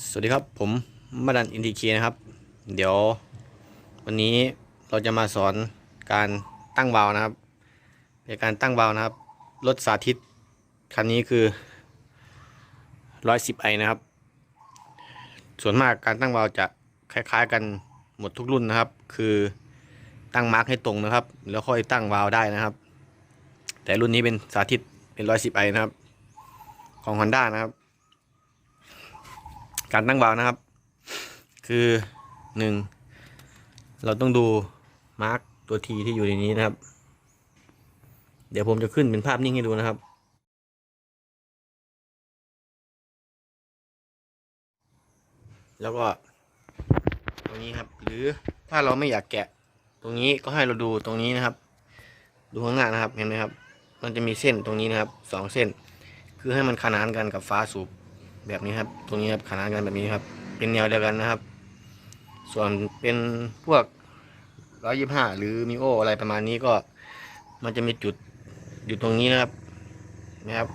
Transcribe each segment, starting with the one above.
สวัสดีครับผมมาดันอินดีเคนะครับ เดี๋ยววันนี้เราจะมาสอนการตั้งวาล์วนะครับในการตั้งวาล์วนะครับรถสาธิตคันนี้คือ110ไอนะครับ ส่วนมากการตั้งวาล์วจะคล้ายๆ กันหมดทุกรุ่นนะครับ คือตั้งมาร์กให้ตรงนะครับ แล้วค่อยตั้งวาล์วได้นะครับ แต่รุ่นนี้เป็นสาธิตเป็น110ไอนะครับ ของ Honda นะครับ การตั้งวาล์วนะครับ คือหนึ่งเราต้องดูมาร์กตัวทีที่อยู่ในนี้นะครับ เดี๋ยวผมจะขึ้นเป็นภาพนิ่งให้ดูนะครับ แล้วก็ตรงนี้ครับ หรือถ้าเราไม่อยากแกะ ตรงนี้ก็ให้เราดูตรงนี้นะครับ ดูข้างหน้านะครับเห็นไหมครับ มันจะมีเส้นตรงนี้นะครับสองเส้น คือให้มันขนานกันกับฟ้าสูบ แบบนี้ครับ ตรงนี้ครับขนานกันแบบนี้ครับ เป็นแนวเดียวกันนะครับ ส่วนเป็นพวกร้อยยี่ห้าหรือมิโออะไรประมาณนี้ก็ มันจะมีจุดอยู่ตรงนี้นะครับนะครับ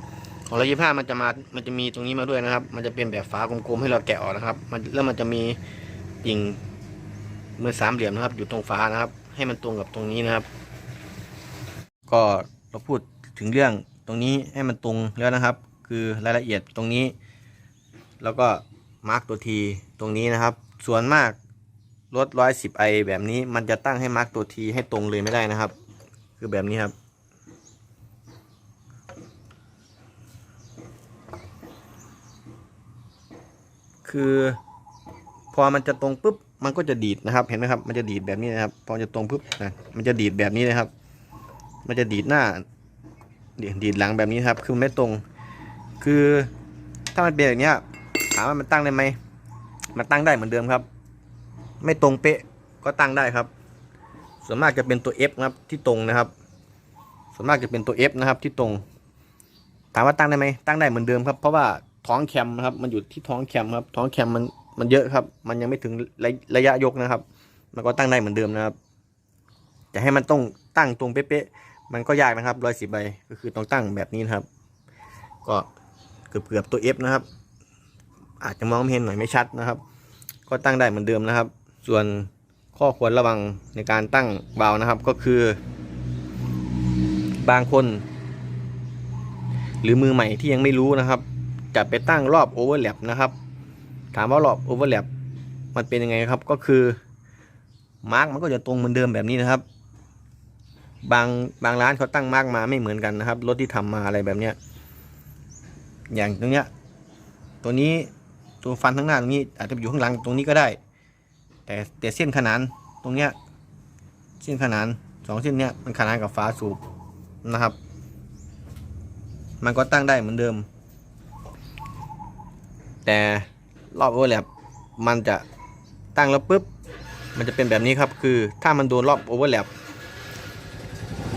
ของร้อยยี่ห้ามันจะมามันจะมีตรงนี้มาด้วยนะครับ มันจะเป็นแบบฝากลมๆให้เราแกะออกนะครับ มันแล้วมันจะมียิงเหมือนสามเหลี่ยมนะครับ อยู่ตรงฝานะครับ ให้มันตรงกับตรงนี้นะครับ ก็เราพูดถึงเรื่องตรงนี้ให้มันตรงแล้วนะครับ คือรายละเอียดตรงนี้ แล้วก็มาร์กตัวทีตรงนี้นะครับ ส่วนมากรถร้อยสิบไอแบบนี้มันจะตั้งให้มาร์กตัวทีให้ตรงเลยไม่ได้นะครับ คือแบบนี้ครับ คือพอมันจะตรงปุ๊บมันก็จะดีดนะครับ เห็นไหมครับ มันจะดีดแบบนี้นะครับ พอจะตรงปุ๊บนะมันจะดีดแบบนี้นะครับ มันจะดีดหน้าดีดหลังแบบนี้ครับ คือไม่ตรง คือถ้ามันเป็นอย่างเนี้ย ถามว่ามันตั้งได้ไหม มันตั้งได้เหมือนเดิมครับ ไม่ตรงเป๊ะก็ตั้งได้ครับ ส่วนมากจะเป็นตัว F นะครับที่ตรงนะครับ ส่วนมากจะเป็นตัว F นะครับที่ตรง ถามว่าตั้งได้ไหมตั้งได้เหมือนเดิมครับเพราะว่าท้องแคมนะครับ มันอยู่ที่ท้องแคมครับ ท้องแคมมันมันเยอะครับ มันยังไม่ถึงระระยะยกนะครับ มันก็ตั้งได้เหมือนเดิมนะครับจะให้มันต้องตั้งตรงเป๊ะๆมันก็ยากนะครับร้อยสิบใบก็คือต้องตั้งแบบนี้นะครับ ก็เกือบเกือบๆตัว F นะครับ อาจจะมองไม่เห็นหน่อยไม่ชัดนะครับ ก็ตั้งได้เหมือนเดิมนะครับ ส่วนข้อควรระวังในการตั้งวานะครับก็คือ บางคน หรือมือใหม่ที่ยังไม่รู้นะครับ จะไปตั้งรอบโอเวอร์แลปนะครับ ถามว่ารอบโอเวอร์แลปมันเป็นยังไงครับก็คือมาร์กมันก็จะตรงเหมือนเดิมแบบนี้นะครับ บางบางร้านเขาตั้งมาร์กมาไม่เหมือนกันนะครับรถที่ทำมาอะไรแบบเนี้ยอย่างตรงเนี้ยตัวนี้ ตัวฟันข้างหน้าตรงนี้ อาจจะอยู่ข้างหลังตรงนี้ก็ได้ แต่แต่เส้นขนานตรงเนี้ยเส้นขนานสองเส้นเนี้ยมันขนานกับฝาสูบนะครับ มันก็ตั้งได้เหมือนเดิม แต่รอบโอเวอร์แลปมันจะตั้งแล้วปุ๊บมันจะเป็นแบบนี้ครับ คือถ้ามันโดนรอบโอเวอร์แลป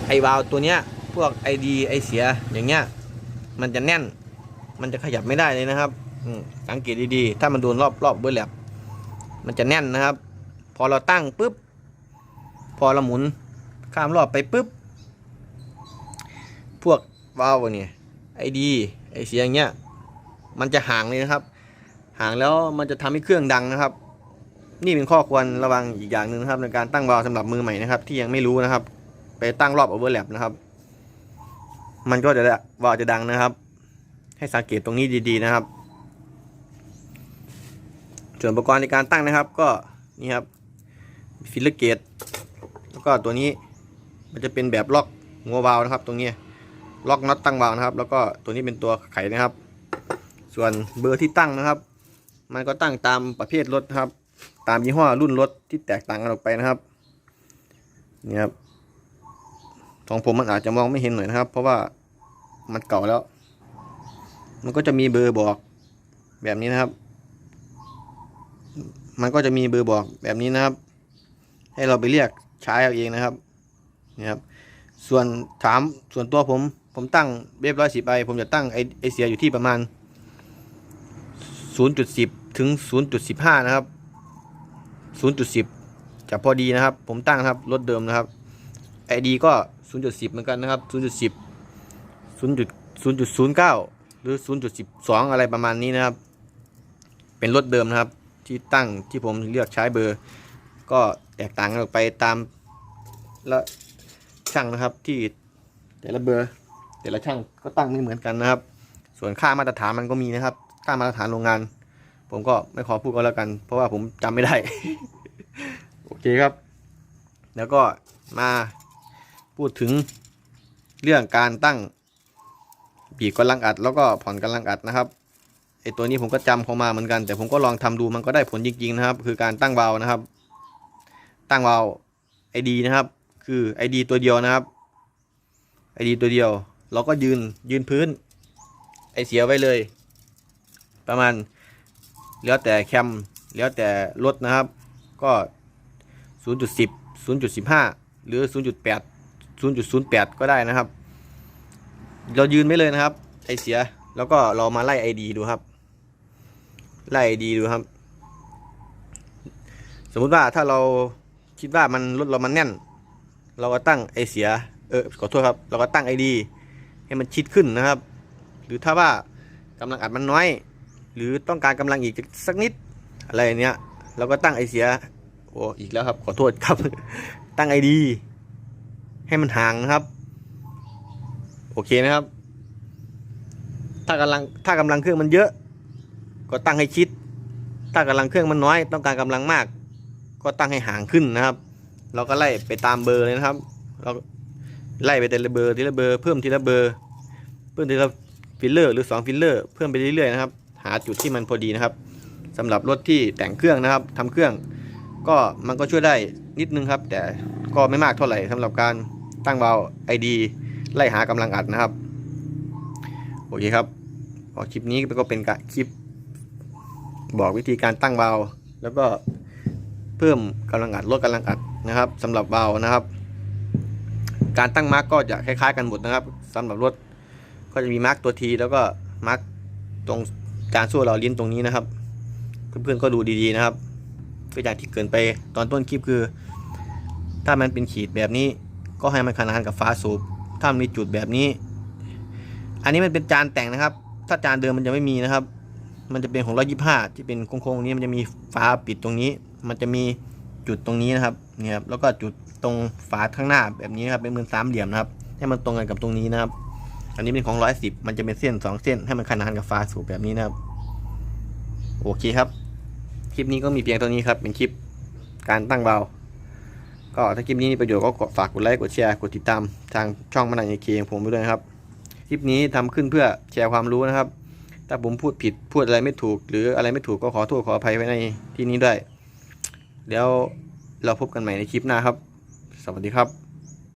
ไอวาลตัวเนี้ยพวกไอดีไอเสียอย่างเงี้ยมันจะแน่น มันจะขยับไม่ได้เลยนะครับ สังเกตดีๆ ถ้ามันโดนรอบรอบเบอร์แลบมันจะแน่นนะครับ พอเราตั้งปุ๊บ พอเราหมุนข้ามรอบไปปุ๊บ พวกวาล์วเนี่ยไอดีไอเสียงเงี้ย มันจะห่างเลยนะครับ ห่างแล้วมันจะทำให้เครื่องดังนะครับ นี่เป็นข้อควรระวังอีกอย่างหนึ่งนะครับในการตั้งวาล์วสำหรับมือใหม่นะครับ ที่ยังไม่รู้นะครับ ไปตั้งรอบโอเวอร์แลปนะครับ มันก็จะวาล์วจะดังนะครับ ให้สังเกตตรงนี้ดีๆนะครับ ส่วนอุปกรณ์ในการตั้งนะครับ ก็นี่ครับฟิลเลอร์เกตแล้วก็ตัวนี้มันจะเป็นแบบล็อกงัววาล์วนะครับ ตรงนี้ล็อกน็อตตั้งวาล์วนะครับ แล้วก็ตัวนี้เป็นตัวไขนะครับ ส่วนเบอร์ที่ตั้งนะครับ มันก็ตั้งตามประเภทรถนะครับ ตามยี่ห้อรุ่นรถที่แตกต่างกันออกไปนะครับนี่ครับของผมมันอาจจะมองไม่เห็นหน่อยนะครับ เพราะว่ามันเก่าแล้ว มันก็จะมีเบอร์บอกแบบนี้นะครับ มันก็จะมีเบอร์บอกแบบนี้นะครับ ให้เราไปเรียกใช้เอาเองนะครับนี่ครับ ส่วนถามส่วนตัวผม ผมตั้งเรียบร้อยสิบไอผมจะตั้งไอไอเสียอยู่ที่ประมาณ 0.10 ถึง 0.15 นะครับ 0.10 จะพอดีนะครับ ผมตั้งครับรถเดิมนะครับไอดีก็ 0.10 เหมือนกันนะครับ 0.10 0.0.09 หรือ 0.12 อะไรประมาณนี้นะครับ เป็นรถเดิมนะครับ ที่ตั้งที่ผมเลือกใช้เบอร์ ก็แตกต่างกันออกไปตามละช่างนะครับที่แต่ละเบอร์ แต่ละช่างก็ตั้งไม่เหมือนกันนะครับ ส่วนค่ามาตรฐานมันก็มีนะครับค่ามาตรฐานโรงงาน ผมก็ไม่ขอพูดก็แล้วกัน เพราะว่าผมจำไม่ได้ โอเคครับ แล้วก็มาพูดถึงเรื่องการตั้งบีบกำลังอัด แล้วก็ผ่อนกำลังอัดนะครับ ไอตัวนี้ผมก็จำเขามาเหมือนกัน แต่ผมก็ลองทำดูมันก็ได้ผลจริงๆนะครับ คือการตั้งเบานะครับ ตั้งเบาไอดีนะครับ คือไอดีตัวเดียวนะครับไอดีตัวเดียว เราก็ยืนยืนพื้น ไอเสียไว้เลย ประมาณแล้วแต่แคมแล้วแต่รถนะครับ ก็ 0.10 0.15 หรือ 0.8 0.08 ก็ได้นะครับ เรายืนไม่เลยนะครับ ไอเสียแล้วก็เรามาไล่ ID ดูครับ ไล่ ID ดูครับ สมมุติว่าถ้าเราคิดว่ามันรถเรามันแน่น เราก็ตั้งไอเสียเออขอโทษครับ เราก็ตั้ง ID ให้มันชิดขึ้นนะครับ หรือถ้าว่ากำลังอัดมันน้อย หรือต้องการกำลังอีกสักนิดอะไรเนี้ยเราก็ตั้งไอเสียโอ้อีกแล้วครับ ขอโทษครับ ตั้งไอดีให้มันห่างนะครับ โอเคนะครับ ถ้ากำลังถ้ากำลังเครื่องมันเยอะ ก็ตั้งให้ชิด ถ้ากำลังเครื่องมันน้อย ต้องการกำลังมาก ก็ตั้งให้ห่างขึ้นนะครับ เราก็ไล่ไปตามเบอร์เลยนะครับ เราไล่ไปแต่ละเบอร์ทีละเบอร์เพิ่มทีละเบอร์เพิ่มทีละฟิลเลอร์หรือ2ฟิลเลอร์เพิ่มไปเรื่อยๆนะครับหาจุดที่มันพอดีนะครับสำหรับรถที่แต่งเครื่องนะครับทำเครื่อง ก็มันก็ช่วยได้นิดนึงครับ แต่ก็ไม่มากเท่าไหร่สำหรับการตั้งเบาไอดีไล่หากำลังอัดนะครับโอเคครับพอคลิปนี้ก็เป็นกะคลิป บอกวิธีการตั้งเบาแล้วก็เพิ่มกำลังอัดลดกำลังอัดนะครับสำหรับเบานะครับ การตั้งมาร์กก็จะคล้ายๆกันหมดนะครับสำหรับรถก็จะมีมาร์กตัวทีแล้วก็มาร์กตรงจานสู้เราลิ้นตรงนี้นะครับ เพื่อนๆก็ดูดีๆนะครับก็อย่างที่เกินไปตอนต้นคลิปคือ ถ้ามันเป็นขีดแบบนี้ก็ให้มันขนานกับฟ้าสูบถ้ามีจุดแบบนี้ อันนี้มันเป็นจานแต่งนะครับ ถ้าจานเดิมมันจะไม่มีนะครับ มันจะเป็นของร้อยยี่ห้าที่เป็นโค้งๆนี้มันจะมีฟ้าปิดตรงนี้ มันจะมีจุดตรงนี้นะครับนี่ครับแล้วก็จุดตรงฝาข้างหน้าแบบนี้นะครับเป็นเหมือนสามเหลี่ยมนะครับ ให้มันตรงกันกับตรงนี้นะครับ อันนี้เป็นของร้อยสิบมันจะเป็นเส้นสองเส้นให้มันขนานกับฟ้าสูบแบบนี้นะครับ โอเคครับ คลิปนี้ก็มีเพียงเท่านี้ครับ เป็นคลิปการตั้งเบาก็ถ้าคลิปนี้มีประโยชน์ก็ฝากกดไลค์กดแชร์กดติดตามทางช่องมันนันยเคของผมไปด้วยนะครับ คลิปนี้ทำขึ้นเพื่อแชร์ความรู้นะครับ ถ้าผมพูดผิดพูดอะไรไม่ถูก หรืออะไรไม่ถูกก็ขอโทษขออภัยไว้ในที่นี้ด้วย แล้วเราพบกันใหม่ในคลิปหน้าครับ สวัสดีครับ